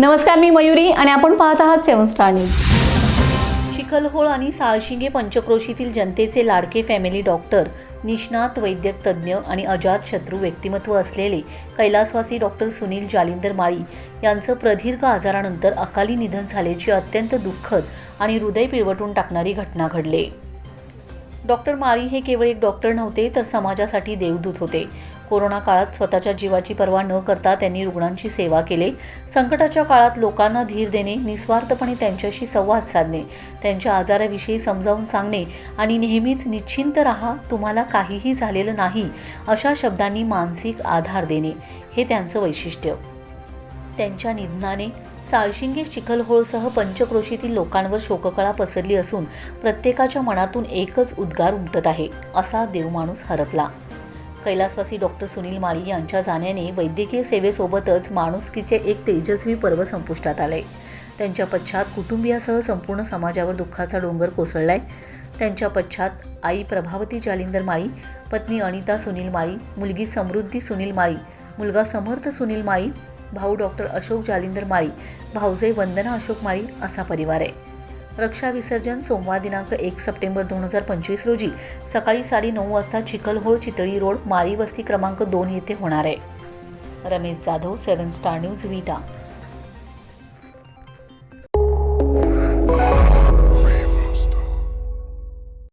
नमस्कार मी मयुरी आणि आपण पाहत आहात सेवन स्टार न्यूज. चिखलहोळ आणि साळशिंगे पंचक्रोशीतील जनतेचे लाडके फॅमिली डॉक्टर निष्णात वैद्यक तज्ज्ञ आणि अजात शत्रू व्यक्तिमत्व असलेले कैलासवासी डॉक्टर सुनील जालिंदर माळी यांचं प्रदीर्घ आजारानंतर अकाली निधन झाल्याची अत्यंत दुःखद आणि हृदय पिळवटून टाकणारी घटना घडली. डॉक्टर माळी हे केवळ एक डॉक्टर नव्हते तर समाजासाठी देवदूत होते. कोरोना काळात स्वतःच्या जीवाची पर्वा न करता त्यांनी रुग्णांची सेवा केली. संकटाच्या काळात लोकांना धीर देणे निस्वार्थपणे त्यांच्याशी संवाद साधणे त्यांच्या आजाराविषयी समजावून सांगणे आणि नेहमीच निश्चिंत राहा तुम्हाला काहीही झालेलं नाही अशा शब्दांनी मानसिक आधार देणे. हे त्यांचं वैशिष्ट्य. त्यांच्या निधनाने साळशिंगे चिखलहोळसह पंचक्रोशीतील लोकांवर शोककळा पसरली असून प्रत्येकाच्या मनातून एकच उद्गार उमटत आहे असा देवमाणूस हरपला. कैलासवासी डॉक्टर सुनील माळी यांच्या जाण्याने वैद्यकीय सेवेसोबतच माणुसकीचे एक तेजस्वी पर्व संपुष्टात आले. त्यांच्या पश्चात कुटुंबियासह संपूर्ण समाजावर दुःखाचा डोंगर कोसळलाय. त्यांच्या पश्चात आई प्रभावती जालिंदर माळी पत्नी अनिता सुनील माळी मुलगी समृद्धी सुनील माळी मुलगा समर्थ सुनील माळी भाऊ डॉक्टर अशोक जालिंदर माळी भाऊजे वंदना अशोक माळी असा परिवार आहे. रक्षा विसर्जन सोमवार दिनांक एक सप्टेंबर दोन हजार पंचवीस रोजी सकाळी साडेनऊ वाजता चिखलहोळ चितळी रोड माळी वस्ती क्रमांक दोन येथे होणार आहे. Ramesh Jadhav seven star news Vita.